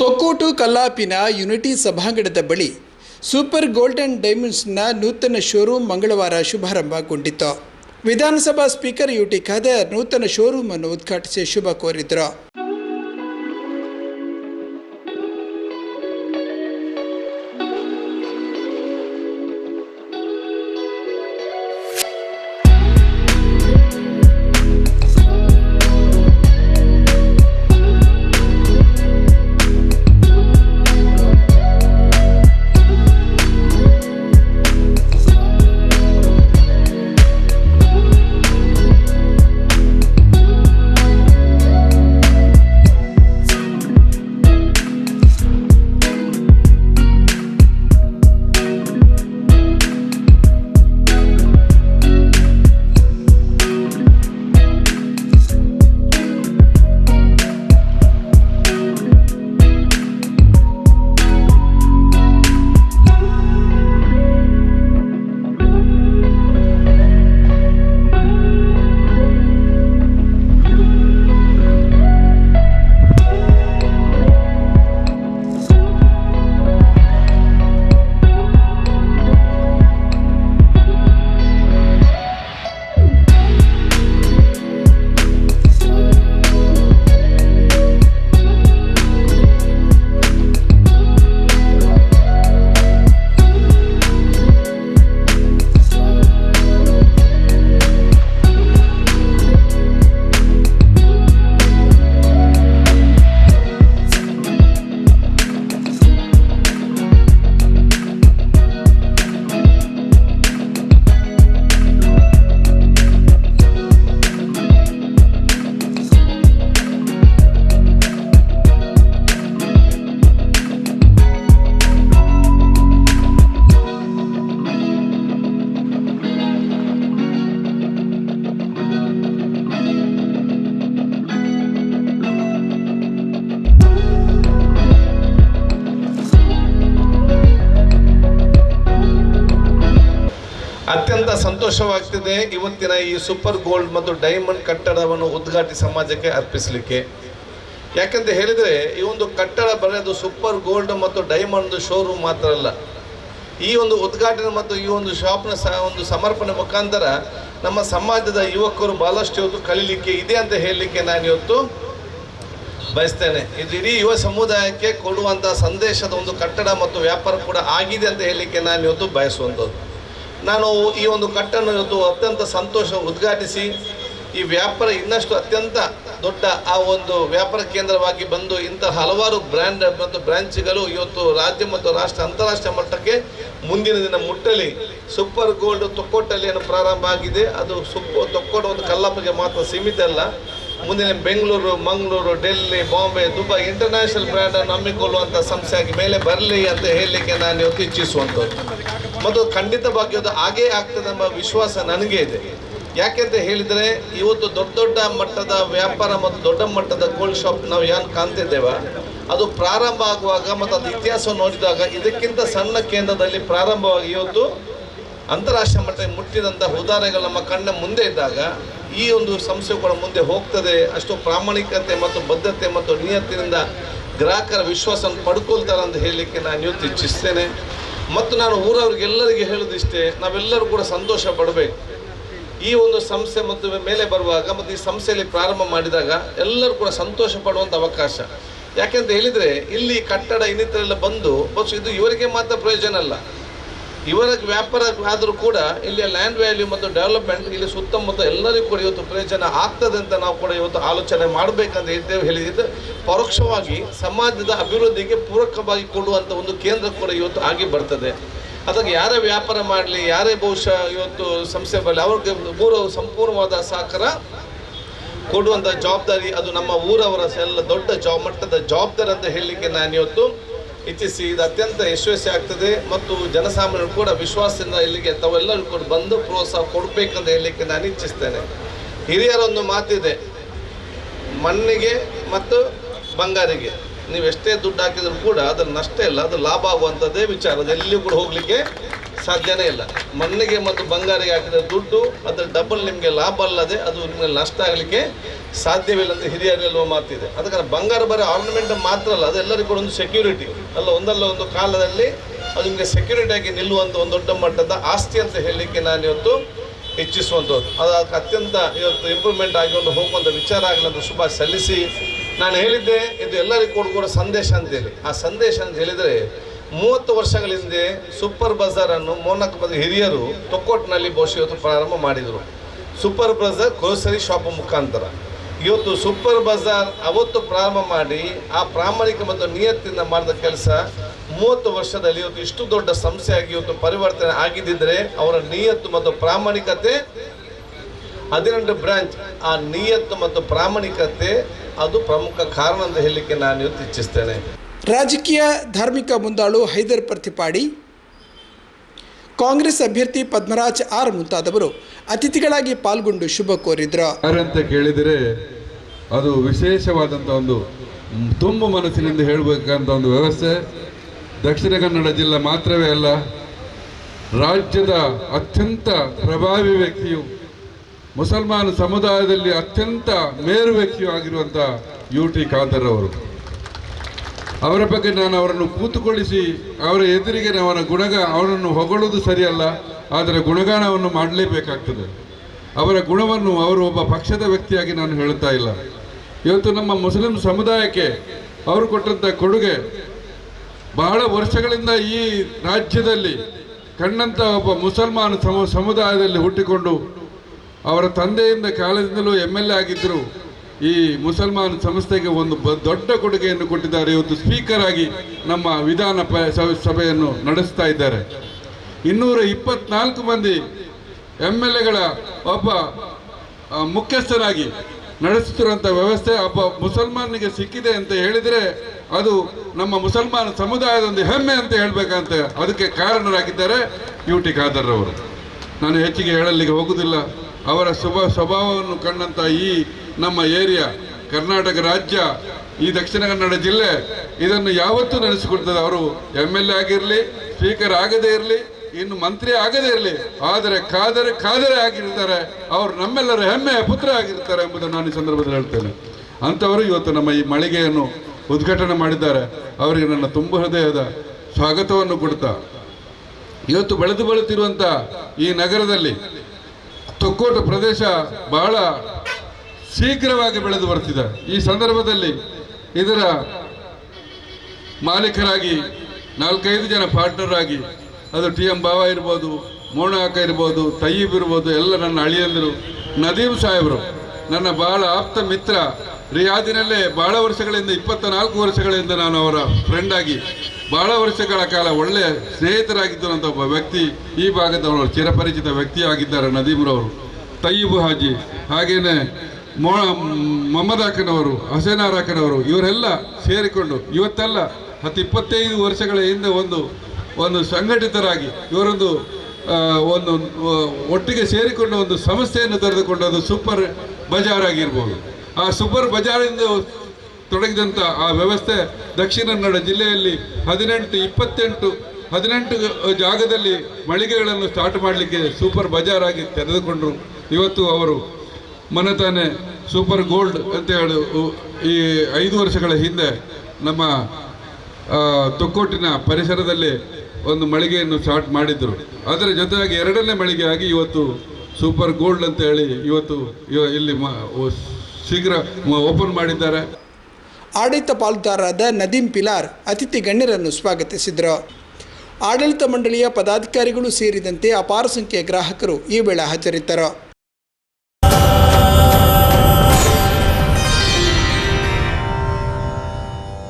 Thokkottu ಕಲ್ಲಾಪಿನ unity ಸಭಾಂಗಣದ ಬಳಿ super golden ಡೈಮಂಡ್ಸ್ನ ನೂತನ ಶೋರೂಮ್ ಮಂಗಳವಾರ ಶುಭಾರಂಭಗೊಂಡಿತು ವಿಧಾನಸಭಾ ಸ್ಪೀಕರ್ ಯು ಟಿ ಖಾದರ್ ನೂತನ ಶೋರೂಮ್ ಅನ್ನು ಉದ್ಘಾಟಿಸಿ ಶುಭ ಕೋರಿದರು. ಅತ್ಯಂತ ಸಂತೋಷವಾಗ್ತಿದೆ. ಇವತ್ತಿನ ಈ ಸೂಪರ್ ಗೋಲ್ಡ್ ಮತ್ತು ಡೈಮಂಡ್ ಕಟ್ಟಡವನ್ನು ಉದ್ಘಾಟಿ ಸಮಾಜಕ್ಕೆ ಅರ್ಪಿಸಲಿಕ್ಕೆ. ಯಾಕೆಂತ ಹೇಳಿದರೆ, ಈ ಒಂದು ಕಟ್ಟಡ ಬರೆಯೋದು ಸೂಪರ್ ಗೋಲ್ಡ್ ಮತ್ತು ಡೈಮಂಡ್ ಶೋರೂಮ್ ಮಾತ್ರ ಅಲ್ಲ. ಈ ಒಂದು ಉದ್ಘಾಟನೆ ಮತ್ತು ಈ ಒಂದು ಶಾಪ್ನ ಸ, ಒಂದು ಸಮರ್ಪಣೆ ಮುಖಾಂತರ ನಮ್ಮ ಸಮಾಜದ ಯುವಕರು ಭಾಳಷ್ಟು ಇವತ್ತು ಕಲೀಲಿಕ್ಕೆ ಇದೆ ಅಂತ ಹೇಳಲಿಕ್ಕೆ ನಾನು ಇವತ್ತು ಬಯಸ್ತೇನೆ. ಇದು ಇಡೀ ಯುವ ಸಮುದಾಯಕ್ಕೆ ಕೊಡುವಂಥ ಸಂದೇಶದ ಒಂದು ಕಟ್ಟಡ ಮತ್ತು ವ್ಯಾಪಾರ ಕೂಡ ಆಗಿದೆ ಅಂತ ಹೇಳಲಿಕ್ಕೆ ನಾನು ಇವತ್ತು ಬಯಸುವಂಥದ್ದು. ನಾನು ಈ ಒಂದು ಕಟ್ಟನ್ನು ಇವತ್ತು ಅತ್ಯಂತ ಸಂತೋಷ ಉದ್ಘಾಟಿಸಿ ಈ ವ್ಯಾಪಾರ ಇನ್ನಷ್ಟು ಅತ್ಯಂತ ದೊಡ್ಡ ಆ ಒಂದು ವ್ಯಾಪಾರ ಕೇಂದ್ರವಾಗಿ ಬಂದು ಇಂತಹ ಹಲವಾರು ಬ್ರ್ಯಾಂಡ್ ಮತ್ತು ಬ್ರಾಂಚ್ಗಳು ಇವತ್ತು ರಾಜ್ಯ ಮತ್ತು ರಾಷ್ಟ್ರ ಅಂತಾರಾಷ್ಟ್ರೀಯ ಮಟ್ಟಕ್ಕೆ ಮುಂದಿನ ದಿನ ಮುಟ್ಟಲಿ. ಸೂಪರ್ ಗೋಲ್ಡ್ ತೊಕ್ಕೋಟಲ್ಲಿ ಏನು ಪ್ರಾರಂಭ ಆಗಿದೆ. ಅದು ಸುಪ್ಪ ತೊಕ್ಕೋಟ ಒಂದು ಕಲ್ಲಪ್ಪಗೆ ಮಾತ್ರ ಸೀಮಿತ ಅಲ್ಲ. ಮುಂದಿನ ಬೆಂಗಳೂರು, ಮಂಗಳೂರು, ಡೆಲ್ಲಿ, ಬಾಂಬೆ, ದುಬೈ ಇಂಟರ್ನ್ಯಾಷನಲ್ ಬ್ರ್ಯಾಂಡನ್ನು ನಂಬಿಕೊಳ್ಳುವಂಥ ಸಂಸ್ಥೆಯಾಗಿ ಮೇಲೆ ಬರಲಿ ಅಂತ ಹೇಳಲಿಕ್ಕೆ ನಾನು ಇವತ್ತು ಇಚ್ಛಿಸುವಂಥದ್ದು ಮತ್ತು ಖಂಡಿತವಾಗಿ ಅದು ಹಾಗೇ ಆಗ್ತದೆ ಎಂಬ ವಿಶ್ವಾಸ ನನಗೆ ಇದೆ. ಯಾಕೆ ಅಂತ ಹೇಳಿದರೆ, ಇವತ್ತು ದೊಡ್ಡ ದೊಡ್ಡ ಮಟ್ಟದ ವ್ಯಾಪಾರ ಮತ್ತು ದೊಡ್ಡ ಮಟ್ಟದ ಕೋಲ್ಡ್ ಶಾಪ್ ನಾವು ಏನು ಕಾಣ್ತಿದ್ದೇವೆ, ಅದು ಪ್ರಾರಂಭ ಆಗುವಾಗ ಮತ್ತು ಅದು ಇತಿಹಾಸ ನೋಡಿದಾಗ ಇದಕ್ಕಿಂತ ಸಣ್ಣ ಕೇಂದ್ರದಲ್ಲಿ ಪ್ರಾರಂಭವಾಗಿ ಇವತ್ತು ಅಂತಾರಾಷ್ಟ್ರೀಯ ಮಟ್ಟಕ್ಕೆ ಮುಟ್ಟಿದಂಥ ಉದಾಹರಣೆಗಳು ನಮ್ಮ ಕಣ್ಣ ಮುಂದೆ ಇದ್ದಾಗ ಈ ಒಂದು ಸಂಸ್ಥೆ ಕೂಡ ಮುಂದೆ ಹೋಗ್ತದೆ. ಅಷ್ಟು ಪ್ರಾಮಾಣಿಕತೆ ಮತ್ತು ಬದ್ಧತೆ ಮತ್ತು ನಿಯತ್ತಿನಿಂದ ಗ್ರಾಹಕರ ವಿಶ್ವಾಸವನ್ನು ಪಡ್ಕೊಳ್ತಾರೆ ಅಂತ ಹೇಳಲಿಕ್ಕೆ ನಾನು ಇವತ್ತು ಇಚ್ಛಿಸ್ತೇನೆ. ಮತ್ತು ನಾನು ಊರವ್ರಿಗೆಲ್ಲರಿಗೆ ಹೇಳೋದಿಷ್ಟೇ, ನಾವೆಲ್ಲರೂ ಕೂಡ ಸಂತೋಷ ಪಡಬೇಕು. ಈ ಒಂದು ಸಂಸ್ಥೆ ಮತ್ತು ಮೇಲೆ ಬರುವಾಗ ಮತ್ತು ಈ ಸಂಸ್ಥೆಯಲ್ಲಿ ಪ್ರಾರಂಭ ಮಾಡಿದಾಗ ಎಲ್ಲರೂ ಕೂಡ ಸಂತೋಷ ಪಡುವಂಥ ಅವಕಾಶ. ಯಾಕೆಂತ ಹೇಳಿದರೆ, ಇಲ್ಲಿ ಕಟ್ಟಡ ಇನ್ನಿತರೆಲ್ಲ ಬಂದು ಬಸ್ ಇದು ಇವರಿಗೆ ಮಾತ್ರ ಪ್ರಯೋಜನ ಅಲ್ಲ. ಇವರ ವ್ಯಾಪಾರ ಆದರೂ ಕೂಡ ಇಲ್ಲಿ ಲ್ಯಾಂಡ್ ವ್ಯಾಲ್ಯೂ ಮತ್ತು ಡೆವಲಪ್ಮೆಂಟ್ ಇಲ್ಲಿ ಸುತ್ತಮುತ್ತ ಎಲ್ಲರಿಗೂ ಕೂಡ ಇವತ್ತು ಪ್ರಯೋಜನ ಆಗ್ತದೆ ಅಂತ ನಾವು ಕೂಡ ಇವತ್ತು ಆಲೋಚನೆ ಮಾಡಬೇಕಂತ ಇದ್ದೇವೆ ಹೇಳಿದ್ದು. ಪರೋಕ್ಷವಾಗಿ ಸಮಾಜದ ಅಭಿವೃದ್ಧಿಗೆ ಪೂರಕವಾಗಿ ಕೊಡುವಂಥ ಒಂದು ಕೇಂದ್ರ ಕೂಡ ಇವತ್ತು ಆಗಿ ಬರ್ತದೆ. ಅದಕ್ಕೆ ಯಾರೇ ವ್ಯಾಪಾರ ಮಾಡಲಿ, ಯಾರೇ ಬಹುಶಃ ಇವತ್ತು ಸಂಸ್ಥೆ ಬರಲಿ, ಅವ್ರಿಗೆ ಮೂರು ಸಂಪೂರ್ಣವಾದ ಸಹಕಾರ ಕೊಡುವಂಥ ಜವಾಬ್ದಾರಿ ಅದು ನಮ್ಮ ಊರವರ ಎಲ್ಲ ದೊಡ್ಡ ಜಾ, ಮಟ್ಟದ ಜವಾಬ್ದಾರಿ ಅಂತ ಹೇಳಲಿಕ್ಕೆ ನಾನು ಇವತ್ತು ಇಚ್ಛಿಸಿ ಇದು ಅತ್ಯಂತ ಯಶಸ್ವಿ ಆಗ್ತದೆ ಮತ್ತು ಜನಸಾಮಾನ್ಯರು ಕೂಡ ವಿಶ್ವಾಸದಿಂದ ಇಲ್ಲಿಗೆ ತಾವೆಲ್ಲರೂ ಕೂಡ ಬಂದು ಪ್ರೋತ್ಸಾಹ ಕೊಡಬೇಕಂತ ಹೇಳಲಿಕ್ಕೆ ನಾನು ಇಚ್ಛಿಸ್ತೇನೆ ಹಿರಿಯರೊಂದು ಮಾತಿದೆ, ಮಣ್ಣಿಗೆ ಮತ್ತು ಬಂಗಾರಿಗೆ. ನೀವು ಎಷ್ಟೇ ದುಡ್ಡು ಹಾಕಿದ್ರು ಕೂಡ ಅದ್ರ ನಷ್ಟ ಇಲ್ಲ ಅದು ಲಾಭ ಆಗುವಂಥದ್ದೇ ವಿಚಾರ. ಅದು ಎಲ್ಲಿಯೂ ಕೂಡ ಹೋಗಲಿಕ್ಕೆ ಸಾಧ್ಯನೇ ಇಲ್ಲ. ಮಣ್ಣಿಗೆ ಮತ್ತು ಬಂಗಾರಿಗೆ ಹಾಕಿದ ದುಡ್ಡು ಅದರ ಡಬಲ್ ನಿಮಗೆ ಲಾಭ ಅಲ್ಲದೆ ಅದು ನಿಮಗೆ ನಷ್ಟ ಆಗಲಿಕ್ಕೆ ಸಾಧ್ಯವಿಲ್ಲ ಅಂತ ಹಿರಿಯರೆಲ್ಲೋ ಮಾತಿದೆ. ಅದಕ್ಕೆ ಬಂಗಾರ ಬರೀ ಆರ್ನಮೆಂಟ್ ಮಾತ್ರ ಅಲ್ಲ ಅದೆಲ್ಲರಿಗೂ ಕೂಡ ಒಂದು ಸೆಕ್ಯೂರಿಟಿ ಅಲ್ಲ, ಒಂದಲ್ಲ ಒಂದು ಕಾಲದಲ್ಲಿ ಅದು ನಿಮಗೆ ಸೆಕ್ಯೂರಿಟಿ ಆಗಿ ನಿಲ್ಲುವಂಥ ಒಂದು ದೊಡ್ಡ ಮಟ್ಟದ ಆಸ್ತಿ ಅಂತ ಹೇಳಲಿಕ್ಕೆ ನಾನು ಇವತ್ತು ಹೆಚ್ಚಿಸುವಂಥದ್ದು ಅದು ಅದಕ್ಕೆ ಅತ್ಯಂತ ಇವತ್ತು ಇಂಪ್ರೂವ್ಮೆಂಟ್ ಆಗಿ ಒಂದು ಹೋಗುವಂಥ ವಿಚಾರ ಆಗಲಿ ಅಂತ ಶುಭ ಸಲ್ಲಿಸಿ ನಾನು ಹೇಳಿದ್ದೆ, ಇದು ಎಲ್ಲರಿಗೂ ಕೂಡ ಸಂದೇಶ ಅಂತೇಳಿ ಆ ಸಂದೇಶ ಅಂತ ಹೇಳಿದರೆ ಮೂವತ್ತು ವರ್ಷಗಳ ಹಿಂದೆ ಸೂಪರ್ ಬಜಾರನ್ನು ಮೋನಕ್ ಬಂದ ಹಿರಿಯರು ತೊಕ್ಕೋಟ್ನಲ್ಲಿ ಬಹುಶಃ ಇವತ್ತು ಪ್ರಾರಂಭ ಮಾಡಿದರು. ಸೂಪರ್ ಬಜಾರ್ ಗ್ರೋಸರಿ ಶಾಪ್ ಮುಖಾಂತರ. ಇವತ್ತು ಸೂಪರ್ ಬಜಾರ್ ಅವತ್ತು ಪ್ರಾರಂಭ ಮಾಡಿ ಆ ಪ್ರಾಮಾಣಿಕ ಮತ್ತು ನಿಯತ್ತಿಂದ ಮಾಡಿದ ಕೆಲಸ ಮೂವತ್ತು ವರ್ಷದಲ್ಲಿ ಇವತ್ತು ಇಷ್ಟು ದೊಡ್ಡ ಸಂಸ್ಥೆಯಾಗಿ ಇವತ್ತು ಪರಿವರ್ತನೆ ಆಗಿದ್ದಿದ್ರೆ ಅವರ ನಿಯತ್ತು ಮತ್ತು ಪ್ರಾಮಾಣಿಕತೆ ಹದಿನೆಂಟು ಬ್ರಾಂಚ್. ಆ ನಿಯತ್ತು ಮತ್ತು ಪ್ರಾಮಾಣಿಕತೆ ಅದು ಪ್ರಮುಖ ಕಾರಣ ಅಂತ ಹೇಳಲಿಕ್ಕೆ ನಾನು ಇವತ್ತು ಇಚ್ಛಿಸ್ತೇನೆ. ರಾಜಕೀಯ ಧಾರ್ಮಿಕ ಮುಂದಾಳು ಹೈದರ್ ಪ್ರತಿಪಾಡಿ, ಕಾಂಗ್ರೆಸ್ ಅಭ್ಯರ್ಥಿ ಪದ್ಮರಾಜ್ ಆರ್ ಮುಂತಾದವರು ಅತಿಥಿಗಳಾಗಿ ಪಾಲ್ಗೊಂಡು ಶುಭ ಕೋರಿದ್ರು. ಅಂತ ಕೇಳಿದರೆ ಅದು ವಿಶೇಷವಾದಂಥ ಒಂದು ತುಂಬ ಮನಸ್ಸಿನಿಂದ ಹೇಳಬೇಕಂತ ಒಂದು ವ್ಯವಸ್ಥೆ. ದಕ್ಷಿಣ ಕನ್ನಡ ಜಿಲ್ಲೆ ಮಾತ್ರವೇ ಅಲ್ಲ, ರಾಜ್ಯದ ಅತ್ಯಂತ ಪ್ರಭಾವಿ ವ್ಯಕ್ತಿಯು, ಮುಸಲ್ಮಾನ ಸಮುದಾಯದಲ್ಲಿ ಅತ್ಯಂತ ಮೇರು ವ್ಯಕ್ತಿಯು ಆಗಿರುವಂಥ ಯು ಟಿ ಖಾದರ್ ಅವರು. ಅವರ ಬಗ್ಗೆ ನಾನು ಅವರನ್ನು ಕೂತುಕೊಳ್ಳಿಸಿ, ಅವರ ಎದುರಿಗೆ ಅವರ ಗುಣಗ ಅವರನ್ನು ಹೊಗಳುವುದು ಸರಿಯಲ್ಲ, ಆದರೆ ಗುಣಗಾನವನ್ನು ಮಾಡಲೇಬೇಕಾಗ್ತದೆ. ಅವರ ಗುಣವನ್ನು ಅವರು ಒಬ್ಬ ಪಕ್ಷದ ವ್ಯಕ್ತಿಯಾಗಿ ನಾನು ಹೇಳುತ್ತಾ ಇಲ್ಲ. ಇವತ್ತು ನಮ್ಮ ಮುಸ್ಲಿಂ ಸಮುದಾಯಕ್ಕೆ ಅವರು ಕೊಟ್ಟಂಥ ಕೊಡುಗೆ ಬಹಳ ವರ್ಷಗಳಿಂದ ಈ ರಾಜ್ಯದಲ್ಲಿ ಕಣ್ಣಂತ ಒಬ್ಬ ಮುಸಲ್ಮಾನ ಸಮ, ಸಮುದಾಯದಲ್ಲಿ ಹುಟ್ಟಿಕೊಂಡು ಅವರ ತಂದೆಯಿಂದ ಕಾಲದಿಂದಲೂ ಎಂ ಎಲ್ ಎ ಆಗಿದ್ದರು. ಈ ಮುಸಲ್ಮಾನ ಸಂಸ್ಥೆಗೆ ಒಂದು ದೊಡ್ಡ ಕೊಡುಗೆಯನ್ನು ಕೊಟ್ಟಿದ್ದಾರೆ. ಇವತ್ತು ಸ್ಪೀಕರ್ ಆಗಿ ನಮ್ಮ ವಿಧಾನ ಸಭೆಯನ್ನು ನಡೆಸ್ತಾ ಇದ್ದಾರೆ. ಇನ್ನೂರ ಇಪ್ಪತ್ನಾಲ್ಕು ಮಂದಿ ಎಂ ಎಲ್ ಎಗಳ ಒಬ್ಬ ಮುಖ್ಯಸ್ಥರಾಗಿ ನಡೆಸುತ್ತಿರುವಂಥ ವ್ಯವಸ್ಥೆ ಒಬ್ಬ ಮುಸಲ್ಮಾನಿಗೆ ಸಿಕ್ಕಿದೆ ಅಂತ ಹೇಳಿದರೆ ಅದು ನಮ್ಮ ಮುಸಲ್ಮಾನ ಸಮುದಾಯದ ಒಂದು ಹೆಮ್ಮೆ ಅಂತ ಹೇಳಬೇಕಂತ ಅದಕ್ಕೆ ಕಾರಣರಾಗಿದ್ದಾರೆ ಯು ಟಿ ಖಾದರ್ ಅವರು. ನಾನು ಹೆಚ್ಚಿಗೆ ಹೇಳಲಿಕ್ಕೆ ಹೋಗುವುದಿಲ್ಲ ಅವರ ಸ್ವಭಾವವನ್ನು ಕಂಡಂಥ ಈ ನಮ್ಮ ಏರಿಯಾ, ಕರ್ನಾಟಕ ರಾಜ್ಯ, ಈ ದಕ್ಷಿಣ ಕನ್ನಡ ಜಿಲ್ಲೆ, ಇದನ್ನು ಯಾವತ್ತೂ ನೆನೆಸಿಕೊಳ್ತದೆ ಅವರು ಎಂ ಎಲ್ ಎ ಆಗಿರಲಿ, ಸ್ಪೀಕರ್ ಆಗದೇ ಇರಲಿ, ಇನ್ನು ಮಂತ್ರಿ ಆಗದೇ ಇರಲಿ, ಆದರೆ ಕಾದರೆ ಕಾದರೆ ಆಗಿರ್ತಾರೆ. ಅವರು ನಮ್ಮೆಲ್ಲರ ಹೆಮ್ಮೆಯ ಪುತ್ರ ಆಗಿರ್ತಾರೆ ಎಂಬುದನ್ನು ನಾನು ಈ ಸಂದರ್ಭದಲ್ಲಿ ಹೇಳ್ತೇನೆ. ಅಂಥವರು ಇವತ್ತು ನಮ್ಮ ಈ ಮಳಿಗೆಯನ್ನು ಉದ್ಘಾಟನೆ ಮಾಡಿದ್ದಾರೆ. ಅವರಿಗೆ ನನ್ನ ತುಂಬ ಹೃದಯದ ಸ್ವಾಗತವನ್ನು ಕೊಡ್ತಾ, ಇವತ್ತು ಬೆಳೆದು ಬೆಳೆತಿರುವಂಥ ಈ ನಗರದಲ್ಲಿ ತೊಕ್ಕೋಟ ಪ್ರದೇಶ ಬಹಳ ಶೀಘ್ರವಾಗಿ ಬೆಳೆದು ಬರ್ತಿದೆ. ಈ ಸಂದರ್ಭದಲ್ಲಿ ಇದರ ಮಾಲೀಕರಾಗಿ ನಾಲ್ಕೈದು ಜನ ಪಾರ್ಟ್ನರ್ ಆಗಿ ಅದು ಟಿ ಎಂ ಬಾವ ಇರ್ಬೋದು ಮೋಣಾಕ ಇರ್ಬೋದು, ತಯ್ಯೀಬ್ ಇರ್ಬೋದು, ಎಲ್ಲ ನನ್ನ ಅಳಿಯಂದರು, ನದೀಮ್ ಸಾಹೇಬರು, ನನ್ನ ಬಹಳ ಆಪ್ತ ಮಿತ್ರ, ರಿಯಾದಿನಲ್ಲೇ ಬಹಳ ವರ್ಷಗಳಿಂದ ಇಪ್ಪತ್ತ ನಾಲ್ಕು ವರ್ಷಗಳಿಂದ ನಾನು ಅವರ ಫ್ರೆಂಡ್ ಆಗಿ, ಬಹಳ ವರ್ಷಗಳ ಕಾಲ ಒಳ್ಳೆಯ ಸ್ನೇಹಿತರಾಗಿದ್ದಂಥ ಒಬ್ಬ ವ್ಯಕ್ತಿ, ಈ ಭಾಗದವರು ಚಿರಪರಿಚಿತ ವ್ಯಕ್ತಿಯಾಗಿದ್ದಾರೆ ನದೀಮ್ರವರು. ತಯ್ಯೀಬ್ ಹಾಜಿ, ಹಾಗೇನೆ ಮೋ ಮೊಹಮ್ಮದ್ ಹಾಕನವರು ಹಸೇನಾರ್ ಹಾಕನವರು, ಇವರೆಲ್ಲ ಸೇರಿಕೊಂಡು ಇವತ್ತೆಲ್ಲ ಹತ್ತು ಇಪ್ಪತ್ತೈದು ವರ್ಷಗಳ ಹಿಂದೆ ಒಂದು ಒಂದು ಸಂಘಟಿತರಾಗಿ ಇವರೊಂದು ಒಂದು ಒಟ್ಟಿಗೆ ಸೇರಿಕೊಂಡು ಒಂದು ಸಂಸ್ಥೆಯನ್ನು ತೆರೆದುಕೊಂಡದ್ದು ಸೂಪರ್ ಬಜಾರ್ ಆಗಿರ್ಬೋದು. ಆ ಸೂಪರ್ ಬಜಾರಿಂದ ತೊಡಗಿದಂಥ ಆ ವ್ಯವಸ್ಥೆ ದಕ್ಷಿಣ ಕನ್ನಡ ಜಿಲ್ಲೆಯಲ್ಲಿ ಹದಿನೆಂಟು, ಇಪ್ಪತ್ತೆಂಟು, ಹದಿನೆಂಟು ಜಾಗದಲ್ಲಿ ಮಳಿಗೆಗಳನ್ನು ಸ್ಟಾರ್ಟ್ ಮಾಡಲಿಕ್ಕೆ ಸೂಪರ್ ಬಜಾರ್ ಆಗಿ ತೆರೆದುಕೊಂಡರು. ಇವತ್ತು ಅವರು ಮನೆತಾನೆ ಸೂಪರ್ ಗೋಲ್ಡ್ ಅಂತ ಹೇಳಿ ಈ ಐದು ವರ್ಷಗಳ ಹಿಂದೆ ನಮ್ಮ ತೊಕ್ಕೋಟಿನ ಪರಿಸರದಲ್ಲಿ ಒಂದು ಮಳಿಗೆಯನ್ನು ಸ್ಟಾರ್ಟ್ ಮಾಡಿದ್ರು. ಅದರ ಜೊತೆಯಾಗಿ ಎರಡನೇ ಮಳಿಗೆ ಆಗಿ ಇವತ್ತು ಸೂಪರ್ ಗೋಲ್ಡ್ ಅಂತ ಹೇಳಿ ಇವತ್ತು ಇವ- ಇಲ್ಲಿ ಶೀಘ್ರ ಓಪನ್ ಮಾಡಿದ್ದಾರೆ. ಆಡಳಿತ ಪಾಲುದಾರರಾದ ನದೀಂ ಪಿಲಾರ್ ಅತಿಥಿ ಗಣ್ಯರನ್ನು ಸ್ವಾಗತಿಸಿದರು. ಆಡಳಿತ ಮಂಡಳಿಯ ಪದಾಧಿಕಾರಿಗಳು ಸೇರಿದಂತೆ ಅಪಾರ ಸಂಖ್ಯೆಯ ಗ್ರಾಹಕರು ಈ ವೇಳೆ ಹಾಜರಿದ್ದರು.